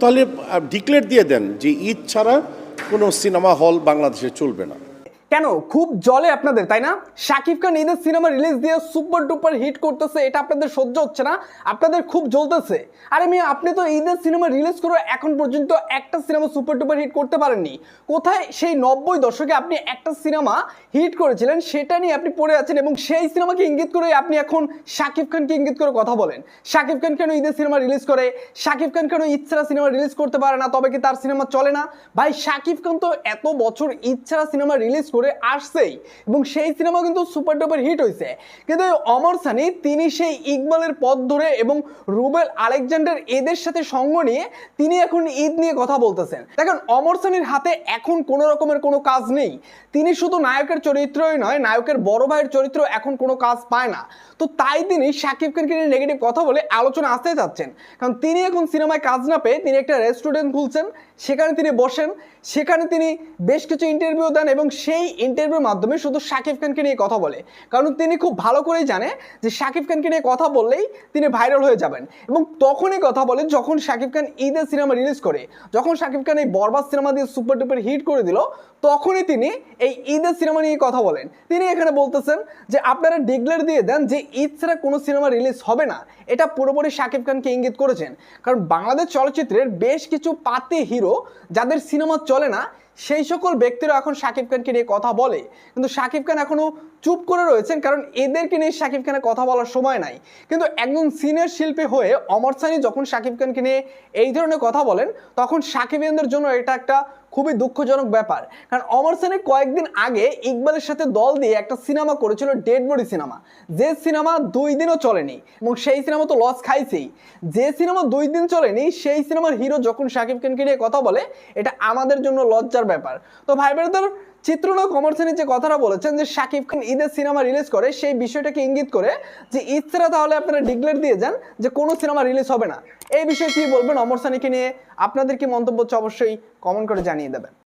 তাহলে ডিক্লেয়ার দিয়ে দেন যে ঈদ ছাড়া কোনো সিনেমা হল বাংলাদেশে চলবে না। কেন? খুব জলে আপনাদের, তাই না? শাকিব খান ঈদের সিনেমা রিলিজ দিয়ে সুপার ডুপার হিট করতেছে, এটা আপনাদের সহ্য হচ্ছে না, আপনাদের খুব জ্বলতেছে। আরে মিয়া, আপনি তো ঈদের সিনেমা রিলিজ করে এখন পর্যন্ত একটা সিনেমা সুপার ডুপার হিট করতে পারেননি। কোথায় সেই নব্বই দশকে আপনি একটা সিনেমা হিট করেছিলেন, সেটা নিয়ে আপনি পড়ে আছেন এবং সেই সিনেমাকে ইঙ্গিত করে আপনি এখন শাকিব খানকে ইঙ্গিত করে কথা বলেন। শাকিব খান কেন ঈদের সিনেমা রিলিজ করে? শাকিব খান কেন ছাড়া সিনেমা রিলিজ করতে পারে না? তবে কি তার সিনেমা চলে না? ভাই, শাকিব খান তো এত বছর ছাড়া সিনেমা রিলিজ করে আসছেই। এবং সেই সিনেমা কিন্তু সুপার ডুপার হিট হয়েছে কিন্তু অমর সানি, তিনি সেই ইকবালের পথ ধরে এবং রুবেল আলেকজান্ডার এদের সাথে সঙ্গ নিয়ে তিনি এখন ঈদ নিয়ে কথা বলতেছেন। দেখেন, অমর সানির হাতে এখন কোনো রকমের কোনো কাজ নেই। তিনি শুধু নায়কের চরিত্রই নয়, নায়কের বড় ভাইয়ের চরিত্র এখন কোনো কাজ পায় না। তো তাই তিনি শাকিব খানকে নিয়ে নেগেটিভ কথা বলে আলোচনা আসতে চাচ্ছেন কারণ তিনি এখন সিনেমায় কাজ না পেয়ে তিনি একটা রেস্টুরেন্ট খুলছেন, সেখানে তিনি বসেন, সেখানে তিনি বেশ কিছু ইন্টারভিউ দেন এবং সেই ইন্টারভিউর মাধ্যমে শুধু শাকিব খানকে নিয়ে কথা বলে। কারণ তিনি খুব ভালো করেই জানে যে শাকিব খানকে নিয়ে কথা বললেই তিনি ভাইরাল হয়ে যাবেন। এবং তখনই কথা বলে যখন শাকিব খান ঈদের সিনেমা রিলিজ করে, যখন শাকিব খান এই বরবাদ সিনেমা দিয়ে সুপার ডুপার হিট করে দিল, তখনই তিনি এই ঈদের সিনেমা নিয়ে কথা বলেন। তিনি এখানে বলতেছেন যে, আপনারা ডিগলার দিয়ে দেন যে, ঈদ ছাড়া কোনো সিনেমা রিলিজ হবে না। এটা পুরোপুরি শাকিব খানকে ইঙ্গিত করেছেন। কারণ বাংলাদেশ চলচ্চিত্রের বেশ কিছু পাতি হিরো যাদের সিনেমা চলে না সেই সকল ব্যক্তিরা এখন শাকিব খানকে নিয়ে কথা বলে। কিন্তু শাকিব খান এখনও চুপ করে রয়েছেন, কারণ এদেরকে নিয়ে শাকিব খানের কথা বলার সময় নাই। কিন্তু একজন সিনিয়র শিল্পী হয়ে অমর সানি যখন শাকিব খানকে নিয়ে এই ধরনের কথা বলেন, তখন শাকিবিয়ানদের জন্য এটা একটা খুবই দুঃখজনক ব্যাপার। কারণ অমর সেনে কয়েকদিন আগে ইকবালের সাথে দল দিয়ে একটা সিনেমা করেছিল ডেড বডি সিনেমা। যে সিনেমা দুই দিনও চলেনি এবং সেই সিনেমা তো লস খাইছেই। যে সিনেমা দুই দিন চলেনি, সেই সিনেমার হিরো যখন শাকিব খানকে নিয়ে কথা বলে, এটা আমাদের জন্য লজ্জার ব্যাপার। তো ভাই বোনেদের চিত্রনায়ক অমর সেনের যে কথাটা বলেছেন যে শাকিব খান ঈদের সিনেমা রিলিজ করে, সেই বিষয়টাকে ইঙ্গিত করে যে ইচ্ছা তাহলে আপনারা ডিক্লেয়ার দিয়ে যান যে কোনো সিনেমা রিলিজ হবে না। এই বিষয়ে কি বলবেন? অমর সানিকে নিয়ে আপনাদের কি মন্তব্য হচ্ছে? অবশ্যই কমেন্ট করে জানিয়ে দেবেন।